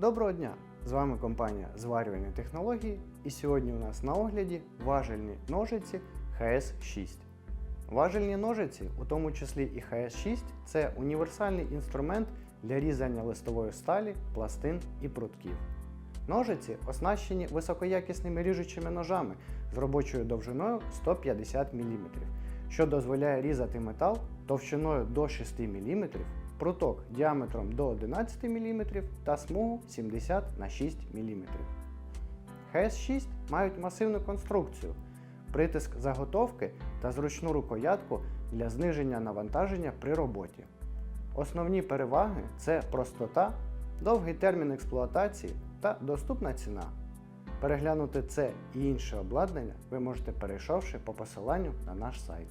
Доброго дня! З вами компанія Зварювальні технології і сьогодні у нас на огляді важельні ножиці HS6. Важельні ножиці, у тому числі і HS6, це універсальний інструмент для різання листової сталі, пластин і прутків. Ножиці оснащені високоякісними ріжучими ножами з робочою довжиною 150 мм, що дозволяє різати метал товщиною до 6 мм, пруток діаметром до 11 мм та смугу 70 на 6 мм. HS6 мають масивну конструкцію, притиск заготовки та зручну рукоятку для зниження навантаження при роботі. Основні переваги це простота, довгий термін експлуатації та доступна ціна. Переглянути це і інше обладнання ви можете перейшовши по посиланню на наш сайт.